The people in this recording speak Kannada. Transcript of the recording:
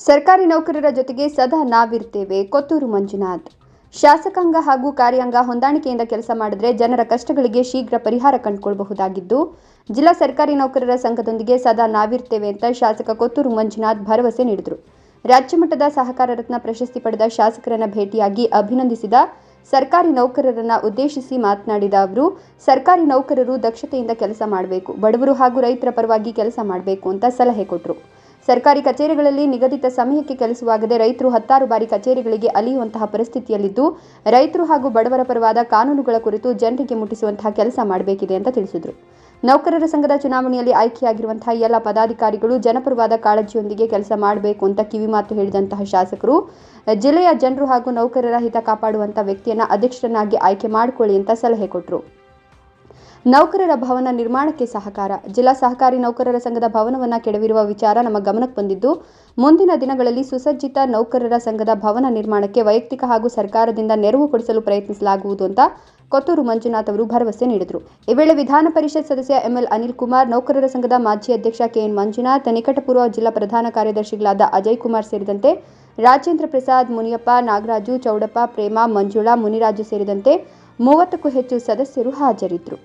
ಸರ್ಕಾರಿ ನೌಕರರ ಜೊತೆಗೆ ಸದಾ ನಾವಿರ್ತೇವೆ ಕೊತ್ತೂರು ಮಂಜುನಾಥ್. ಶಾಸಕಾಂಗ ಹಾಗೂ ಕಾರ್ಯಾಂಗ ಹೊಂದಾಣಿಕೆಯಿಂದ ಕೆಲಸ ಮಾಡಿದ್ರೆ ಜನರ ಕಷ್ಟಗಳಿಗೆ ಶೀಘ್ರ ಪರಿಹಾರ ಕಂಡುಕೊಳ್ಳಬಹುದಾಗಿದ್ದು ಜಿಲ್ಲಾ ಸರ್ಕಾರಿ ನೌಕರರ ಸಂಘದೊಂದಿಗೆ ಸದಾ ನಾವಿರ್ತೇವೆ ಅಂತ ಶಾಸಕ ಕೊತ್ತೂರು ಮಂಜುನಾಥ್ ಭರವಸೆ ನೀಡಿದರು. ರಾಜ್ಯ ಮಟ್ಟದ ಸಹಕಾರ ರತ್ನ ಪ್ರಶಸ್ತಿ ಪಡೆದ ಶಾಸಕರನ್ನ ಭೇಟಿಯಾಗಿ ಅಭಿನಂದಿಸಿದ ಸರ್ಕಾರಿ ನೌಕರರನ್ನ ಉದ್ದೇಶಿಸಿ ಮಾತನಾಡಿದ ಅವರು, ಸರ್ಕಾರಿ ನೌಕರರು ದಕ್ಷತೆಯಿಂದ ಕೆಲಸ ಮಾಡಬೇಕು, ಬಡವರು ಹಾಗೂ ರೈತರ ಪರವಾಗಿ ಕೆಲಸ ಮಾಡಬೇಕು ಅಂತ ಸಲಹೆ ಕೊಟ್ಟರು ಸರ್ಕಾರಿ ಕಚೇರಿಗಳಲ್ಲಿ ನಿಗದಿತ ಸಮಯಕ್ಕೆ ಕೆಲಸವಾಗದೆ ರೈತರು ಹತ್ತಾರು ಬಾರಿ ಕಚೇರಿಗಳಿಗೆ ಅಲಿಯುವಂತಹ ಪರಿಸ್ಥಿತಿಯಲ್ಲಿದ್ದು, ರೈತರು ಹಾಗೂ ಬಡವರ ಪರವಾದ ಕಾನೂನುಗಳ ಕುರಿತು ಜನರಿಗೆ ಮುಟ್ಟಿಸುವಂತಹ ಕೆಲಸ ಮಾಡಬೇಕಿದೆ ಅಂತ ತಿಳಿಸಿದರು. ನೌಕರರ ಸಂಘದ ಚುನಾವಣೆಯಲ್ಲಿ ಆಯ್ಕೆಯಾಗಿರುವಂತಹ ಎಲ್ಲ ಪದಾಧಿಕಾರಿಗಳು ಜನಪರವಾದ ಕಾಳಜಿಯೊಂದಿಗೆ ಕೆಲಸ ಮಾಡಬೇಕು ಅಂತ ಕಿವಿಮಾತು ಹೇಳಿದಂತಹ ಶಾಸಕರು, ಜಿಲ್ಲೆಯ ಜನರು ಹಾಗೂ ನೌಕರರ ಹಿತ ಕಾಪಾಡುವಂಥ ವ್ಯಕ್ತಿಯನ್ನ ಅಧ್ಯಕ್ಷರನ್ನಾಗಿ ಆಯ್ಕೆ ಮಾಡಿಕೊಳ್ಳಿ ಅಂತ ಸಲಹೆ ಕೊಟ್ಟರು ನೌಕರರ ಭವನ ನಿರ್ಮಾಣಕ್ಕೆ ಸಹಕಾರ. ಜಿಲ್ಲಾ ಸಹಕಾರಿ ನೌಕರರ ಸಂಘದ ಭವನವನ್ನು ಕೆಡವಿರುವ ವಿಚಾರ ನಮ್ಮ ಗಮನಕ್ಕೆ ಬಂದಿದ್ದು, ಮುಂದಿನ ದಿನಗಳಲ್ಲಿ ಸುಸಜ್ಜಿತ ನೌಕರರ ಸಂಘದ ಭವನ ನಿರ್ಮಾಣಕ್ಕೆ ವೈಯಕ್ತಿಕ ಹಾಗೂ ಸರ್ಕಾರದಿಂದ ನೆರವು ಕೊಡಿಸಲು ಪ್ರಯತ್ನಿಸಲಾಗುವುದು ಅಂತ ಕೊತ್ತೂರು ಮಂಜುನಾಥ್ ಅವರು ಭರವಸೆ ನೀಡಿದರು. ಈ ವೇಳೆ ವಿಧಾನ ಪರಿಷತ್ ಸದಸ್ಯ ಎಂಎಲ್ ಅನಿಲ್ ಕುಮಾರ್, ನೌಕರರ ಸಂಘದ ಮಾಜಿ ಅಧ್ಯಕ್ಷ ಕೆಎನ್ ಮಂಜುನಾಥ್, ನಿಕಟಪೂರ್ವ ಜಿಲ್ಲಾ ಪ್ರಧಾನ ಕಾರ್ಯದರ್ಶಿಗಳಾದ ಅಜಯ್ ಕುಮಾರ್ ಸೇರಿದಂತೆ ರಾಜೇಂದ್ರ ಪ್ರಸಾದ್, ಮುನಿಯಪ್ಪ, ನಾಗರಾಜು, ಚೌಡಪ್ಪ, ಪ್ರೇಮ, ಮಂಜುಳಾ, ಮುನಿರಾಜು ಸೇರಿದಂತೆ ಮೂವತ್ತಕ್ಕೂ ಹೆಚ್ಚು ಸದಸ್ಯರು ಹಾಜರಿದ್ದರು